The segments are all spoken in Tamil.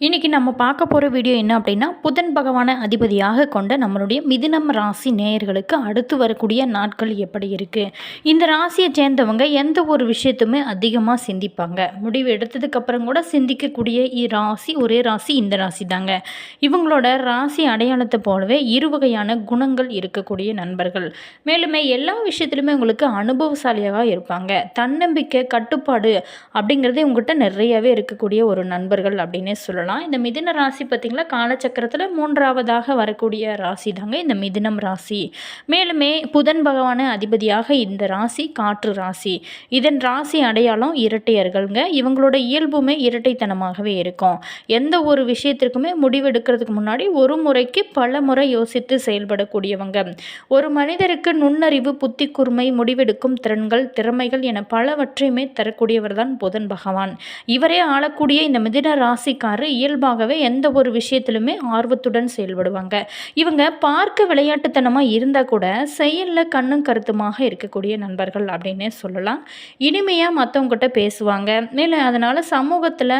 இன்றைக்கி நம்ம பார்க்க போகிற வீடியோ என்ன அப்படின்னா புதன் பகவானை அதிபதியாக கொண்ட நம்மளுடைய மிதுனம் ராசி நேயர்களுக்கு அடுத்து வரக்கூடிய நாட்கள் எப்படி இருக்குது இந்த ராசியை சேர்ந்தவங்க எந்த ஒரு விஷயத்துமே அதிகமாக சிந்திப்பாங்க. முடிவு எடுத்ததுக்கப்புறம் கூட சிந்திக்கக்கூடிய இ- ராசி ஒரே ராசி இந்த ராசி தாங்க. இவங்களோட ராசி அடையாளத்தை போலவே இரு வகையான குணங்கள் இருக்கக்கூடிய நண்பர்கள். மேலுமே எல்லா விஷயத்துலையுமே உங்களுக்கு அனுபவசாலியாக இருப்பாங்க. தன்னம்பிக்கை கட்டுப்பாடு அப்படிங்கிறதே உங்கள்கிட்ட நிறையவே இருக்கக்கூடிய ஒரு நண்பர்கள் அப்படின்னே சொல்லலாம். இந்த மிதின ராசி பார்த்திங்களா? காலச்சக்கரத்தில் மூன்றாவதாக வரக்கூடிய ராசி தாங்க இந்த மிதினம் ராசி. மேலுமே புதன் பகவான அதிபதியாக இந்த ராசி காற்று ராசி. இதன் ராசி அடையாளம் இரட்டையர்கள்ங்க. இவங்களோட இயல்புமே இரட்டைத்தனமாகவே இருக்கும். எந்த ஒரு விஷயத்திற்குமே முடிவெடுக்கிறதுக்கு முன்னாடி ஒரு முறைக்கு பல முறை யோசித்து செயல்படக்கூடியவங்க. ஒரு மனிதருக்கு நுண்ணறிவு புத்தி கூர்மை முடிவெடுக்கும் திறன்கள் திறமைகள் என பலவற்றையுமே தரக்கூடியவர் தான் புதன் பகவான். இவரே ஆளக்கூடிய இந்த மிதின ராசிக்காரர் இயல்பாகவே எந்த ஒரு விஷயத்திலுமே ஆர்வத்துடன் செயல்படுவாங்க. இவங்க பார்க்க விளையாட்டுத்தனமாக இருந்தால் கூட செயலில் கண்ணும் கருத்துமாக இருக்கக்கூடிய நண்பர்கள் அப்படின்னே சொல்லலாம். இனிமையாக மற்றவங்ககிட்ட பேசுவாங்க. மேலும் அதனால் சமூகத்தில்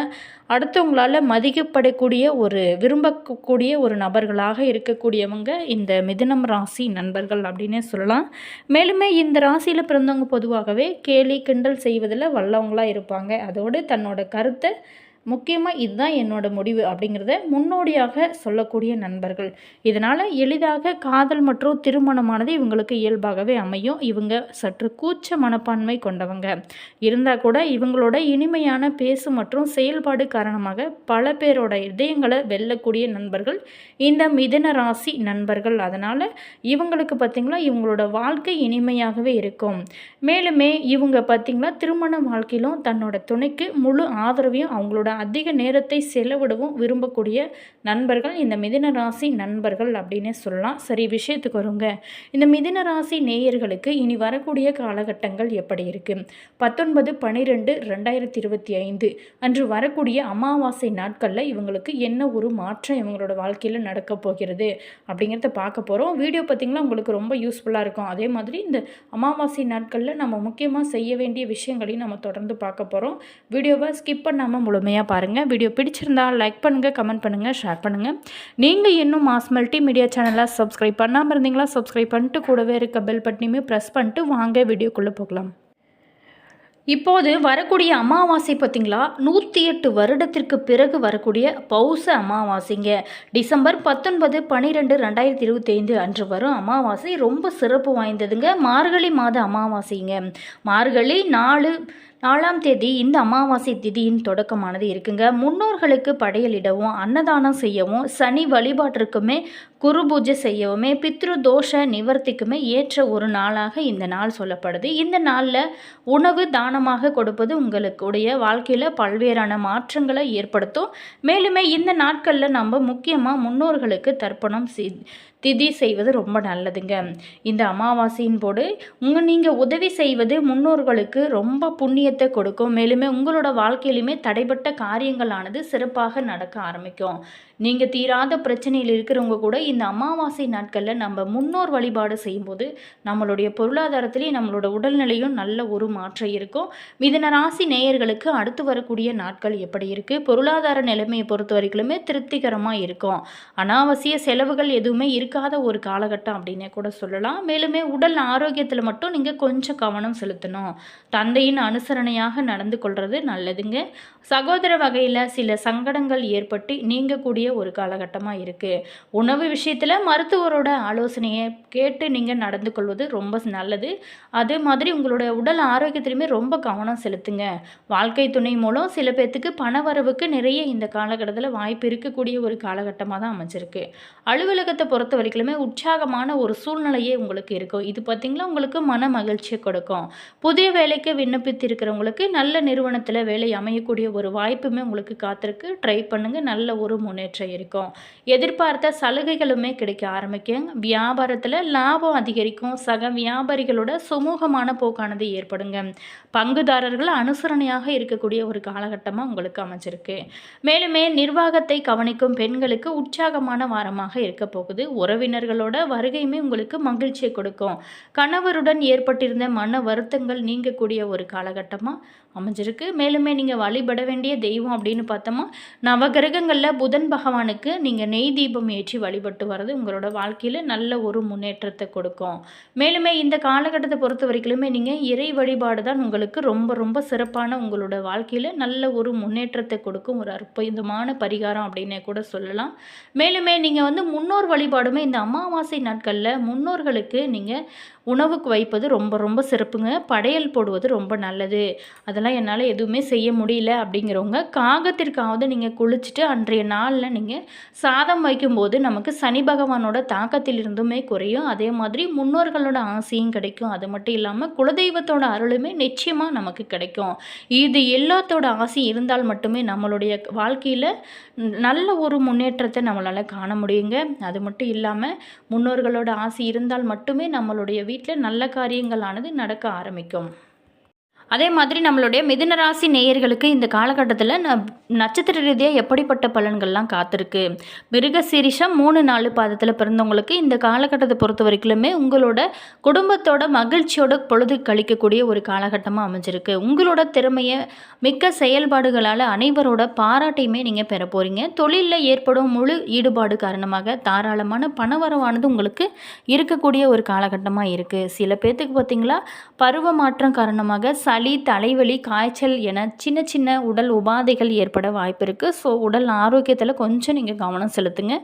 அடுத்தவங்களால் மதிக்கப்படக்கூடிய ஒரு விரும்பக்கூடிய ஒரு நபர்களாக இருக்கக்கூடியவங்க இந்த மிதுனம் ராசி நண்பர்கள் அப்படின்னே சொல்லலாம். மேலுமே இந்த ராசியில் பிறந்தவங்க பொதுவாகவே கேலி கிண்டல் செய்வதில் வல்லவங்களாக இருப்பாங்க. அதோடு தன்னோட கருத்தை முக்கியமாக இதுதான் என்னோட முடிவு அப்படிங்கிறத முன்னோடியாக சொல்லக்கூடிய நண்பர்கள். இதனால் எளிதாக காதல் மற்றும் திருமணமானது இவங்களுக்கு இயல்பாகவே அமையும். இவங்க சற்று கூச்ச மனப்பான்மை கொண்டவங்க. இருந்தால் கூட இவங்களோட இனிமையான பேசு மற்றும் செயல்பாடு காரணமாக பல பேரோட இதயங்களை வெல்லக்கூடிய நண்பர்கள் இந்த மிதன ராசி நண்பர்கள். அதனால் இவங்களுக்கு பார்த்திங்களா இவங்களோட வாழ்க்கை இனிமையாகவே இருக்கும். மேலுமே இவங்க பார்த்திங்களா திருமண வாழ்க்கையிலும் தன்னோட துணைக்கு முழு ஆதரவையும் அவங்களோட அதிக நேரத்தை செலவிடவும் விரும்பக்கூடிய நண்பர்கள் இந்த மிதின ராசி நண்பர்கள் அப்படின்னே சொல்லலாம். சரி விஷயத்துக்கு வருங்க. இந்த மிதின ராசி நேயர்களுக்கு இனி வரக்கூடிய காலகட்டங்கள் எப்படி இருக்குது பத்தொன்பது பன்னிரெண்டு ரெண்டாயிரத்தி இருபத்தி ஐந்து அன்று வரக்கூடிய அமாவாசை நாட்களில் இவங்களுக்கு என்ன ஒரு மாற்றம் இவங்களோட வாழ்க்கையில் நடக்க போகிறது அப்படிங்கிறத பார்க்க போகிறோம் வீடியோ பார்த்திங்கன்னா உங்களுக்கு ரொம்ப யூஸ்ஃபுல்லாக இருக்கும். அதே மாதிரி இந்த அமாவாசை நாட்களில் நம்ம முக்கியமாக செய்ய வேண்டிய விஷயங்களையும் நம்ம தொடர்ந்து பார்க்க போகிறோம் வீடியோவை ஸ்கிப் பண்ணாமல் முழுமையாக பாருங்கள் வீடியோ பிடிச்சிருந்தால் லைக் பண்ணுங்கள் கமெண்ட் பண்ணுங்கள் ஷேர் பண்ணுங்கள் நீங்கள் இன்னும் மாஸ் மல்டி மீடியா சேனலாக சப்ஸ்கிரைப் பண்ணாமல் இருந்தீங்களா சப்ஸ்கிரைப் பண்ணிட்டு கூடவே இருக்க பெல் பட்டனையுமே ப்ரெஸ் பண்ணிட்டு வாங்க வீடியோக்குள்ளே போகலாம். இப்போது வரக்கூடிய அமாவாசை பார்த்திங்களா நூற்றி எட்டு வருடத்திற்கு பிறகு வரக்கூடிய பௌச அமாவாசைங்க. டிசம்பர் பத்தொன்பது பன்னிரெண்டு ரெண்டாயிரத்தி இருபத்தைந்து அன்று வரும் அமாவாசை. ரொம்ப சிறப்பு வாய்ந்ததுங்க. மார்கழி மாத அமாவாசைங்க. மார்கழி நாலு நாலாம் தேதி இந்த அமாவாசை திதியின் தொடக்கமானது இருக்குங்க. முன்னோர்களுக்கு படையலிடவும் அன்னதானம் செய்யவும் சனி வழிபாட்டிற்குமே குரு பூஜை செய்யவுமே பித்ரு தோஷ நிவர்த்திக்குமே ஏற்ற ஒரு நாளாக இந்த நாள் சொல்லப்படுது. இந்த நாளில் உணவு தானமாக கொடுப்பது உங்களுக்குடைய வாழ்க்கையில் பல்வேறான மாற்றங்களை ஏற்படுத்தும். மேலுமே இந்த நாட்களில் நம்ம முக்கியமாக முன்னோர்களுக்கு தர்ப்பணம் செய் திதி செய்வது ரொம்ப நல்லதுங்க. இந்த அமாவாசையின் போது உங்கள் நீங்கள் உதவி செய்வது முன்னோர்களுக்கு ரொம்ப புண்ணியத்தை கொடுக்கும். மேலுமே உங்களோட வாழ்க்கையிலுமே தடைப்பட்ட காரியங்களானது சிறப்பாக நடக்க ஆரம்பிக்கும். நீங்கள் தீராத பிரச்சனையில் இருக்கிறவங்க கூட இந்த அமாவாசை நாட்களில் நம்ம முன்னோர் வழிபாடு செய்யும்போது நம்மளுடைய பொருளாதாரத்திலையும் நம்மளோட உடல்நிலையும் நல்ல ஒரு மாற்றம் இருக்கும். மிதன ராசி நேயர்களுக்கு அடுத்து வரக்கூடிய நாட்கள் எப்படி இருக்குது பொருளாதார நிலைமையை பொறுத்த வரைக்குமே திருப்திகரமாக இருக்கும். அனாவசிய செலவுகள் எதுவுமே இருக்காத ஒரு காலகட்டம் அப்படின்னே கூட சொல்லலாம். மேலுமே உடல் ஆரோக்கியத்தில் மட்டும் நீங்கள் கொஞ்சம் கவனம் செலுத்தணும். தந்தையின் அனுசரணையாக நடந்து கொள்வது நல்லதுங்க. சகோதர வகையில் சில சங்கடங்கள் ஏற்பட்டு நீங்கக்கூடிய ஒரு காலகட்டமாக இருக்குது உணவு விஷயத்தில் மருத்துவரோட ஆலோசனையை கேட்டு நீங்கள் நடந்து கொள்வது ரொம்ப நல்லது. அதே மாதிரி உங்களோட உடல் ஆரோக்கியத்திலுமே ரொம்ப கவனம் செலுத்துங்க. வாழ்க்கை துணை மூலம் சில பேர்த்துக்கு பண வரவுக்கு நிறைய இந்த காலகட்டத்தில் வாய்ப்பு இருக்கக்கூடிய ஒரு காலகட்டமாக தான் அமைச்சிருக்கு அலுவலகத்தை பொறுத்த வரைக்குமே உற்சாகமான ஒரு சூழ்நிலையே உங்களுக்கு இருக்கும். இது பார்த்திங்களா உங்களுக்கு மன மகிழ்ச்சியை கொடுக்கும். புதிய வேலைக்கு விண்ணப்பித்து இருக்கிறவங்களுக்கு நல்ல நிறுவனத்தில் வேலை அமையக்கூடிய ஒரு வாய்ப்புமே உங்களுக்கு காத்திருக்கு. ட்ரை பண்ணுங்கள் நல்ல ஒரு முன்னேற்றம் இருக்கும். எதிர்பார்த்த சலுகைகளுமே கிடைக்க ஆரம்பிக்கும் வியாபாரத்தில் லாபம் அதிகரிக்கும். சக வியாபாரிகளோட சுமூகமான போக்கானது ஏற்படுங்க. பங்குதாரர்கள் அனுசரணையாக இருக்கக்கூடிய ஒரு காலகட்டமாக உங்களுக்கு அமைச்சிருக்கு மேலுமே நிர்வாகத்தை கவனிக்கும் பெண்களுக்கு உற்சாகமான வாரமாக இருக்க போகுது. உறவினர்களோட வருகையுமே உங்களுக்கு மகிழ்ச்சியை கொடுக்கும். கணவருடன் ஏற்பட்டிருந்த மன வருத்தங்கள் நீங்கக்கூடிய ஒரு காலகட்டமாக அமைஞ்சிருக்கு. மேலுமே நீங்கள் வழிபட வேண்டிய தெய்வம் அப்படின்னு பார்த்தோமா நவகிரகங்களில் புதன் பகவானுக்கு நீங்கள் நெய் தீபம் ஏற்றி வழிபட்டு வர்றது உங்களோட வாழ்க்கையில் நல்ல ஒரு முன்னேற்றத்தை கொடுக்கும். மேலுமே இந்த காலகட்டத்தை பொறுத்த வரைக்குமே நீங்கள் இறை வழிபாடு தான் உங்களுக்கு ரொம்ப ரொம்ப சிறப்பான உங்களோட வாழ்க்கையில் நல்ல ஒரு முன்னேற்றத்தை கொடுக்கும். ஒரு அற்புதமான பரிகாரம் அப்படின்னே கூட சொல்லலாம். மேலுமே நீங்கள் வந்து முன்னோர் வழிபாடுமே இந்த அமாவாசை நாட்களில் முன்னோர்களுக்கு நீங்கள் உணவுக்கு வைப்பது ரொம்ப ரொம்ப சிறப்புங்க. படையல் போடுவது ரொம்ப நல்லது. அதெல்லாம் என்னால் எதுவுமே செய்ய முடியல அப்படிங்கிறவங்க காகத்திற்காவது நீங்கள் குளிச்சுட்டு அன்றைய நாளில் நீங்கள் சாதம் வைக்கும்போது நமக்கு சனி பகவானோட தாக்கத்தில் இருந்துமே குறையும். அதே மாதிரி முன்னோர்களோட ஆசையும் கிடைக்கும். அது மட்டும் இல்லாமல் குலதெய்வத்தோட அருளுமே நிச்சயமாக நமக்கு கிடைக்கும். இது எல்லாத்தோட ஆசை இருந்தால் மட்டுமே நம்மளுடைய வாழ்க்கையில் நல்ல ஒரு முன்னேற்றத்தை நம்மளால் காண முடியுங்க. அது மட்டும் இல்லாமல் முன்னோர்களோட ஆசை இருந்தால் மட்டுமே நம்மளுடைய வீட்டில் நல்ல காரியங்களானது நடக்க ஆரம்பிக்கும். அதே மாதிரி நம்மளுடைய மிதுனராசி நேயர்களுக்கு இந்த காலகட்டத்தில் ந நட்சத்திர ரீதியாக எப்படிப்பட்ட பலன்கள்லாம் காத்திருக்கு? மிருக சீரிஷம் மூணு நாலு பாதத்தில் பிறந்தவங்களுக்கு இந்த காலகட்டத்தை பொறுத்த வரைக்குமே உங்களோட குடும்பத்தோட மகிழ்ச்சியோட பொழுது கழிக்கக்கூடிய ஒரு காலகட்டமாக அமைஞ்சிருக்கு. உங்களோட திறமையை மிக்க செயல்பாடுகளால் அனைவரோட பாராட்டையுமே நீங்கள் பெற போகிறீங்க தொழிலில் ஏற்படும் முழு ஈடுபாடு காரணமாக தாராளமான பணவரவானது உங்களுக்கு இருக்கக்கூடிய ஒரு காலகட்டமாக இருக்குது சில பேர்த்துக்கு பார்த்திங்களா பருவ மாற்றம் காரணமாக சளி தலைவலி காய்ச்சல் என சின்ன சின்ன உடல் உபாதைகள் ஏற்பட வாய்ப்பு இருக்குது ஸோ உடல் ஆரோக்கியத்தில் கொஞ்சம் நீங்கள் கவனம் செலுத்துங்க.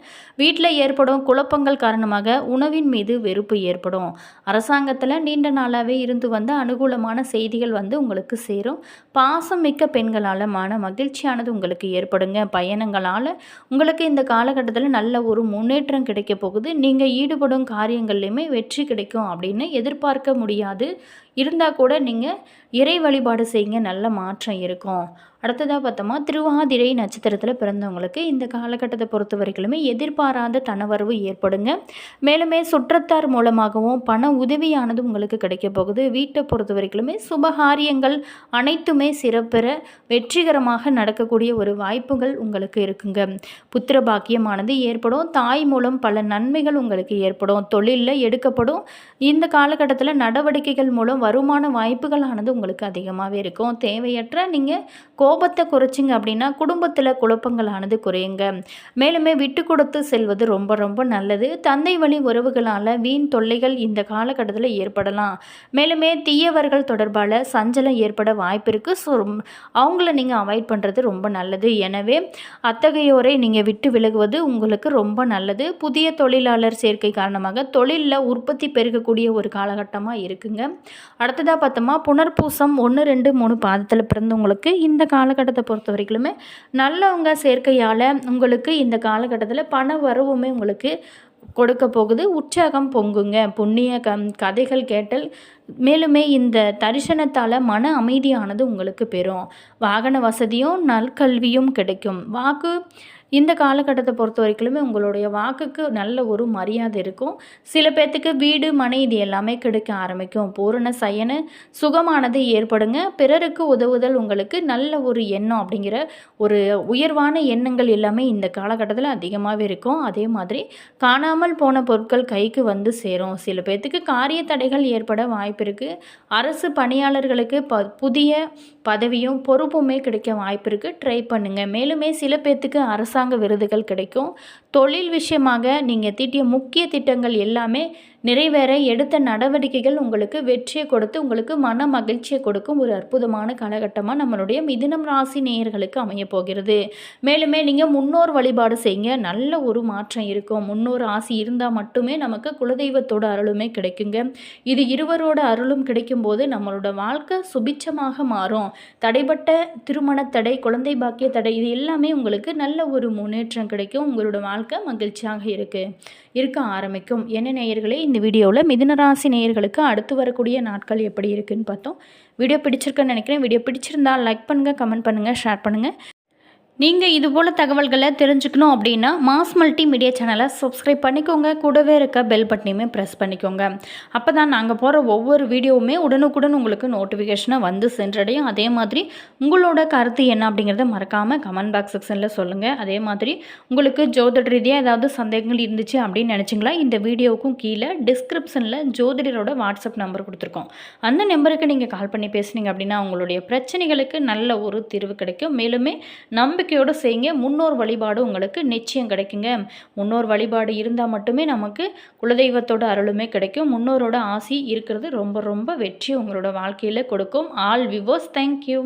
வீட்டில் ஏற்படும் குழப்பங்கள் காரணமாக உணவின் மீது வெறுப்பு ஏற்படும். அரசாங்கத்தில் நீண்ட நாளாகவே இருந்து வந்த அனுகூலமான செய்திகள் வந்து உங்களுக்கு சேரும். பாசம் மிக்க பெண்களால் மன மகிழ்ச்சியானது உங்களுக்கு ஏற்படுங்க. பயணங்களால் உங்களுக்கு இந்த காலகட்டத்தில் நல்ல ஒரு முன்னேற்றம் கிடைக்க போகுது. நீங்கள் ஈடுபடும் காரியங்கள்லையுமே வெற்றி கிடைக்கும் அப்படின்னு எதிர்பார்க்க முடியாது. இருந்தால் கூட நீங்கள் இறை வழிபாடு செய்யுங்க நல்ல மாற்றம் இருக்கும். அடுத்ததாக பார்த்தோமா திருவாதிரை நட்சத்திரத்தில் பிறந்தவங்களுக்கு இந்த காலகட்டத்தை பொறுத்த வரைக்குமே எதிர்பாராத தனவரவு ஏற்படுங்க. மேலுமே சுற்றத்தார் மூலமாகவும் பண உதவியானது உங்களுக்கு கிடைக்க போகுது. வீட்டை பொறுத்த வரைக்குமே சுபகாரியங்கள் அனைத்துமே சிறப்பெற வெற்றிகரமாக நடக்கக்கூடிய ஒரு வாய்ப்புகள் உங்களுக்கு இருக்குங்க. புத்திர பாக்கியமானது ஏற்படும். தாய் மூலம் பல நன்மைகள் உங்களுக்கு ஏற்படும். தொழிலில் எடுக்கப்படும். இந்த காலகட்டத்தில் நடவடிக்கைகள் மூலம் வருமான வாய்ப்புகளானது உங்களுக்கு அதிகமாகவே இருக்கும். தேவையற்ற நீங்கள் கோ கோபத்தை குறைச்சிங்க அப்படின்னா குடும்பத்தில் குழப்பங்களானது குறையுங்க. மேலுமே விட்டு கொடுத்து செல்வது ரொம்ப ரொம்ப நல்லது. தந்தை வழி உறவுகளால் வீண் தொல்லைகள் இந்த காலகட்டத்தில் ஏற்படலாம். மேலுமே தீயவர்கள் தொடர்பால் சஞ்சலம் ஏற்பட வாய்ப்பு இருக்குது ஸோ அவங்கள நீங்கள் அவாய்ட் பண்ணுறது ரொம்ப நல்லது. எனவே அத்தகையோரை நீங்கள் விட்டு விலகுவது உங்களுக்கு ரொம்ப நல்லது. புதிய தொழிலாளர் சேர்க்கை காரணமாக தொழிலில் உற்பத்தி பெருகக்கூடிய ஒரு காலகட்டமாக இருக்குங்க. அடுத்ததாக பார்த்தோமா புனர்பூசம் ஒன்று ரெண்டு மூணு பாதத்தில் பிறந்தவங்களுக்கு இந்த காலகட்டத்தை பொறுத்த வரைக்குமே நல்லவங்க சேர்க்கையால் உங்களுக்கு இந்த காலகட்டத்தில் பண வரவுமே உங்களுக்கு கொடுக்க போகுது. உற்சாகம் பொங்குங்க. புண்ணிய க கதைகள் கேட்டல். மேலுமே இந்த தரிசனத்தால் மன அமைதியானது உங்களுக்கு பெறும். வாகன வசதியும் நல்கல்வியும் கிடைக்கும். வாக்கு இந்த காலகட்டத்தை பொறுத்த வரைக்குமே உங்களுடைய வாக்குக்கு நல்ல ஒரு மரியாதை இருக்கும். சில பேர்த்துக்கு வீடு மனை இது எல்லாமே கிடைக்க ஆரம்பிக்கும். பூரண சயனு சுகமானது ஏற்படுங்க. பிறருக்கு உதவுதல் உங்களுக்கு நல்ல ஒரு எண்ணம் அப்படிங்கிற ஒரு உயர்வான எண்ணங்கள் எல்லாமே இந்த காலகட்டத்தில் அதிகமாகவே இருக்கும். அதே மாதிரி காணாமல் போன பொருட்கள் கைக்கு வந்து சேரும். சில பேர்த்துக்கு காரிய தடைகள் ஏற்பட வாய்ப்பு இருக்குது அரசு பணியாளர்களுக்கு ப புதிய பதவியும் பொறுப்புமே கிடைக்க வாய்ப்பு இருக்குது ட்ரை பண்ணுங்கள் மேலுமே சில பேர்த்துக்கு அரசாங்க விருதுகள் கிடைக்கும். தொழில் விஷயமாக நீங்கள் தீட்டிய முக்கிய திட்டங்கள் எல்லாமே நிறைவேற எடுத்த நடவடிக்கைகள் உங்களுக்கு வெற்றியை கொடுத்து உங்களுக்கு மன மகிழ்ச்சியை கொடுக்கும் ஒரு அற்புதமான காலகட்டமாக நம்மளுடைய மிதினம் ராசி நேயர்களுக்கு அமைய போகிறது. மேலுமே நீங்கள் முன்னோர் வழிபாடு செய்யுங்க. நல்ல ஒரு மாற்றம் இருக்கும். முன்னோர் ஆசி இருந்தால் மட்டுமே நமக்கு குலதெய்வத்தோட அருளுமே கிடைக்குங்க. இது இருவரோட அருளும் கிடைக்கும்போது நம்மளோட வாழ்க்கை சுபிச்சமாக மாறும். தடைப்பட்ட திருமண தடை குழந்தை பாக்கிய தடை இது எல்லாமே உங்களுக்கு நல்ல ஒரு முன்னேற்றம் கிடைக்கும். உங்களோட வாழ்க்கை மகிழ்ச்சியாக இருக்குது இருக்க ஆரம்பிக்கும். என்ன நேயர்களே இந்த வீடியோவில் மிதுனராசி நேயர்களுக்கு அடுத்து வரக்கூடிய நாட்கள் எப்படி இருக்குதுன்னு பார்த்தோம். வீடியோ பிடிச்சிருக்குன்னு நினைக்கிறேன். வீடியோ பிடிச்சிருந்தால் லைக் பண்ணுங்கள் கமெண்ட் பண்ணுங்கள் ஷேர் பண்ணுங்கள் நீங்கள் இது போல் தகவல்களை தெரிஞ்சுக்கணும் அப்படின்னா மாஸ் மல்டி மீடியா சேனலை சப்ஸ்கிரைப் பண்ணிக்கோங்க. கூடவே இருக்க பெல் பட்டனையுமே ப்ரெஸ் பண்ணிக்கோங்க. அப்போ தான் நாங்கள் போகிற ஒவ்வொரு வீடியோவுமே உடனுக்குடன் உங்களுக்கு நோட்டிஃபிகேஷனை வந்து சென்றடையும். அதே மாதிரி உங்களோட கருத்து என்ன அப்படிங்கிறத மறக்காமல் கமெண்ட் பாக்ஸ் செக்ஷனில் சொல்லுங்கள் அதே மாதிரி உங்களுக்கு ஜோதிட ரீதியாக ஏதாவது சந்தேகங்கள் இருந்துச்சு அப்படின்னு நினச்சிங்களா? இந்த வீடியோவுக்கும் கீழே டிஸ்கிரிப்ஷனில் ஜோதிடரோட வாட்ஸ்அப் நம்பர் கொடுத்துருக்கோம். அந்த நம்பருக்கு நீங்கள் கால் பண்ணி பேசுனீங்க அப்படின்னா உங்களுடைய பிரச்சனைகளுக்கு நல்ல ஒரு தீர்வு கிடைக்கும். மேலுமே நம்பிக்கை நம்பிக்கையோடு செய்யுங்க. முன்னோர் வழிபாடு உங்களுக்கு நிச்சயம் கிடைக்குங்க. முன்னோர் வழிபாடு இருந்தால் மட்டுமே நமக்கு குலதெய்வத்தோட அருளுமே கிடைக்கும். முன்னோரோட ஆசி இருக்கிறது ரொம்ப ரொம்ப வெற்றி உங்களோட வாழ்க்கையில் கொடுக்கும். All விவோஸ் thank you